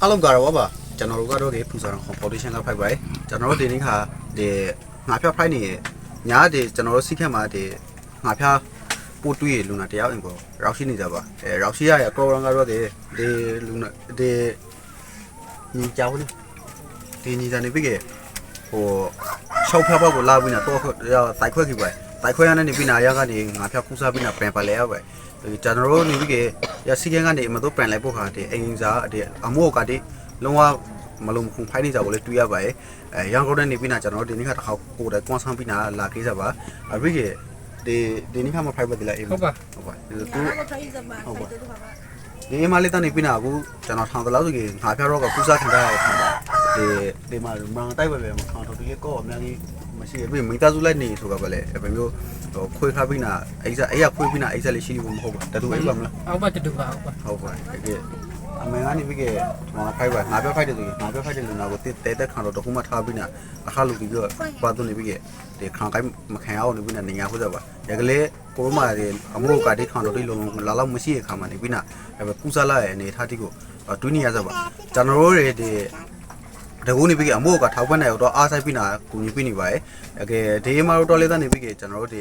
အားလုံးကတော့ပါကျွန်တော်တို့ကတော့ဒီပူဇော်တော်ဖော်ဒေးရှင်းကဖိုက်ပါကျွန်တော်တို့ဒီနေ့ခါဒီငါဖျားဖိုက်နေညာဒီကျွန်တော်တို့စိတ်ခက်မှာဒီငါဖျားပို့တွေ့လူနာတယောက်အင်ကိုရောက်ရှိနေကြပါအဲရောက်ရှိရရကောရန်ကတော့ဒီဒီလူနာဒီညီကြောင်းနေဒီညီကြနေပြီကဟိုရှောက်ဖျားပေါက်ကိုလာပြီးတော့တော့တိုက်ခွဲခိပါ တိုက်ခွဲရနေပြီနာရကနေငါဖျားကူစားပြီးနာပြန်ပါလဲရပါဒီကျွန်တော်တို့နေပြီကရစီကန်းကနေမတော့ပြန်လိုက်ဖို့ခါဒီအင်စားဒီအမို့ကဒီလုံးဝမလုံးခုဖိုင်းနေကြပါလေတွေ့ရပါရဲ့အဲရန်ကုန်နဲ့နေပြီးနာကျွန်တော်တို့ဒီနေ့ခါတစ်ခါကိုယ်တိုင်ကွန်ဆန်ပြီးနာလာခေးစားပါအပြီကဒီဒီနေ့ခါမှာဖိုက်ပါဒီလားအေးဟုတ်ပါဟုတ်ပါဒီသူသူထိုင်းစပါဟုတ်ပါဒီအမလေးတန်းနေပြီးနာအခုကျွန်တော်ထောင်တလောက်ဆိုကြီးငါဖျားတော့ကကူစားခံထားရတဲ့ဒီဒီမှာမန်တိုက်ပဲပဲမထောင်တော့ဒီကောအများကြီး မရှိဘူးမိသားစုလိုက်နေဆိုတော့ပဲလေအဲမျိုးဟိုခွေးခါပြီးနာအိစားအဲ့ရခွေးပြီးနာအိစားလေးရှိဘူးမဟုတ်ပါတတူအိပ်ပါမလားဟုတ်ပါတူပါဟုတ်ပါဟုတ်ပါတကယ်အမေကနေပြီးကငါဖိုက်ပါငါပြောဖိုက်တယ်ဆိုရင်ငါပြောဖိုက်တယ်လူနာကိုတဲတဲခံတော့တခုမှထားပြီးနာအခါလူပြီးတော့ပါတော့နေပြီးကဒီခံကိုင်းမခံအောင်နေပြီးနာနေညာဟုတ်ကြပါရကလေးကိုရမတွေအမို့ကတိခံတော့တိလုံးလာလောက်မရှိရခါမှနေပြီးနာအဲကူစားလာရဲ့အနေထားတိကိုတွင်းနေရကြပါကျွန်တော်တို့တွေဒီ တကူနေပြီးကအမို့ကထောက်ပံ့နေတော့အားဆိုင်ပြီးနာကူညီပြီးနေပါရဲ့အကယ်ဒီမှာတော့လေးသားနေပြီးကကျွန်တော်တို့ဒီ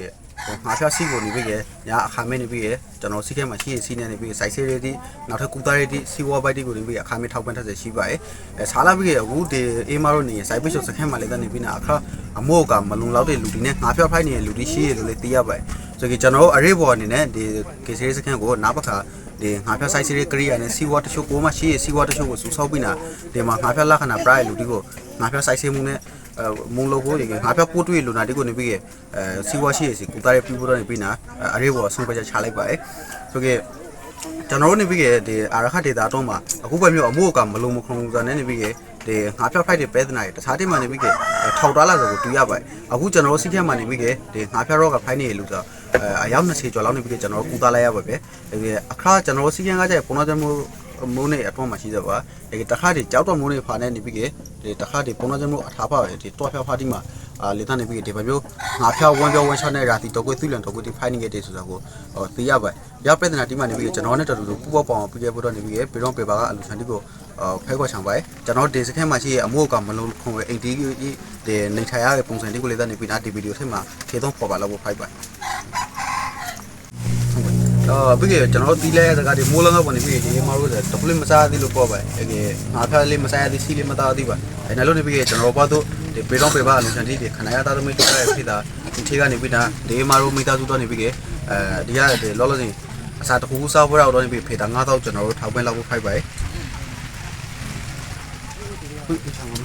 ငါဖျားစီကိုနေပြီးကညာအခါမဲနေပြီးကကျွန်တော်စီးခဲမှာရှိရစီးနေနေပြီးစိုက်ဆေးလေးဒီနောက်ထပ်ကူသားလေးဒီစီဝါဘိုက်ဒီကိုနေပြီးအခါမဲထောက်ပံ့ထက်ရှိပါရဲ့အဲဆာလာပြီးကအခုဒီအေးမာတို့နေစိုက်ပိတ်ဆိုစခန်းမှာလေးသားနေပြီးနာအခါအမို့ကမလုံလောက်တဲ့လူဒီနဲ့ငါဖျားဖိုက်နေတဲ့လူဒီရှိရလို့လေသိရပါရဲ့ဆိုကြကျွန်တော်အရေးပေါ်အနေနဲ့ဒီကေဆေးစခန်းကိုနားပခါဒီငါဖျားဆိုင်စီးကရိယာနဲ့စီဝါတချို့ကိုမှရှိရစီဝါတချို့ကိုစူဆောက်ပြီးနာဒီမှာငါဖျားလက္ခဏာပရိုင်လူဒီကိုငါဖျားဆိုင်စီးမှုနဲ့အဲမုံလို့ကိုဒီငါဖျားပို့တွေ့လူနာဒီကိုနေပြီးအဲစီဝါရှိရစီကူတားရပြဖို့တော့နေပြီးနာအရေးပေါ်ဆုံးဖြတ်ချက်ချလိုက်ပါရဲ့ဆိုကြကျွန်တော်တို့နေပြီးဒီအာရခဒေတာတော့မှာအခုပဲမျိုးအမို့ကမလုံမခုံစံနေနေပြီးဒီငါဖျားဖိုက်တဲ့ပဲဒနာရတခြားတိမှနေပြီးထောက်တားလာဆိုကိုတူရပါအခုကျွန်တော်တို့စိတ်ထဲမှာနေပြီးဒီငါဖျားတော့ကဖိုက်နေလို့ဆို အယောက်20ကျော်လောက်နေပြီးကျွန်တော်တို့ကူတားလိုက်ရပါပဲဒီအခါကျွန်တော်တို့စီကံကကြပုံတော့မျိုးမိုးနေအတွန်းမှာရှိကြပါဒီတခါဒီကြောက်တော့မိုးနေဖာနေနေပြီးဒီတခါဒီပုံတော့မျိုးအထားပါပဲဒီတော့ဖျားဖားဒီမှာအာလေသားနေပြီးဒီဘမျိုးငါဖျားဝမ်းပြောဝမ်းချောနဲ့ရာတီတော့ကိုသူ့လန်တော့ကိုဒီဖိုင်နေခဲ့တဲ့ဆိုတာကိုဟောသိရပါရပြဒနာဒီမှာနေပြီးကျွန်တော်နဲ့တော်တော်ပူပေါပေါအောင်ပြီးခဲ့ဖို့တော့နေပြီးဘေတော့ပေပါကအလူချန်ဒီကိုဖဲခွက်ချံပါကျွန်တော်ဒီစခန်းမှာရှိရဲ့အမို့ကမလုံးခုံရဲ့အိမ်တီးဒီနေထိုင်ရတဲ့ပုံစံဒီကိုလေသားနေပြီးနာဒီဗီဒီယိုထဲမှာခေတော့ပေါ်ပါလို့ဖိုက်ပါ အော်ပြီးကကျွန်တော်တီးလဲစကားဒီမိုးလငါပေါ်နေပြီးဒီမတော်ဆိုတပလမစားသေးလို့ပေါ့ပါအဲငါဖျားလေးမစားရသေးစီလေးမသားသေးပါအဲနယ်လို့နေပြီးကျွန်တော်ပါတော့ဒီပေတော့ပေပါအလူချန်တီဒီခဏရသားသမီးတို့ရဲ့ဖြစ်တာဒီထေကနေပြီးတာဒီမာရိုမိသားစုတော့နေပြီးကအဲဒီရတဲ့လောလောဆယ်အစားတခုစားဖို့တော့နေပြီးဖေတာ9000ကျွန်တော်တို့ထောက်ပံ့လောက်ဖို့ဖိုက်ပါဟုတ်ချမ်းပါ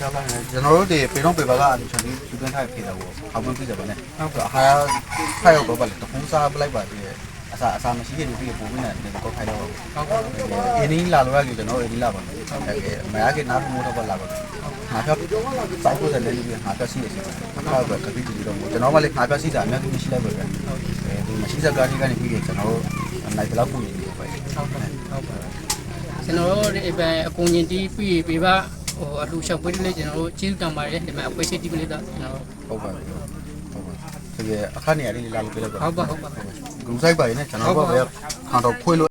ကျွန်တော်တို့ဒီပေတော့ပေပါကအလူချန်တီယူကန်ထားဖေတာကိုထောက်ပံ့ပြကြပါနဲ့ဟုတ်ကဲ့ဟာဖိုက်ရောက်တော့ပါလေတခုစားပလိုက်ပါသေးတယ်အစားအစားမရှိရင်ပြီးပုံနေတယ်တော့ခိုင်းတော့ဟုတ်ပါအင်းကြီးလာလို့ရတယ်ကျွန်တော်အင်းကြီးလာပါမယ်ဟုတ်ကဲ့မရကနားမိုးတော့ပါလာပါမယ်ငါပြောစိုက်ဖို့တယ်လည်းငါပြောရှိရစီအခါကကတိတူတော့ကျွန်တော်ကလည်းငါပြောရှိတာအများကြီးမရှိလိုက်ပါပဲအဲဒီမရှိစကားကြီးကနေပြီးကျွန်တော်နိုင်တော့ပုံနေပြီပဲဟုတ်ပါဟုတ်ပါကျွန်တော်တို့ဒီပဲအကုန်ရင်တီးပြီးပြပါ ဟိုအလူရှောက်ပွဲလေးကျွန်တော်တို့ကျေးဇူးတင်ပါတယ်ဒီမှာအပွဲရှိတီးကလေးတော့ကျွန်တော်ဟုတ်ပါဟုတ်ပါတကယ်အခါနေရာလေးလာလို့ပြလိုက်ပါဟုတ်ပါဟုတ်ပါဂရုစိုက်ပါရင်ကျွန်တော်ကပဲခံတော့ဖွေးလို့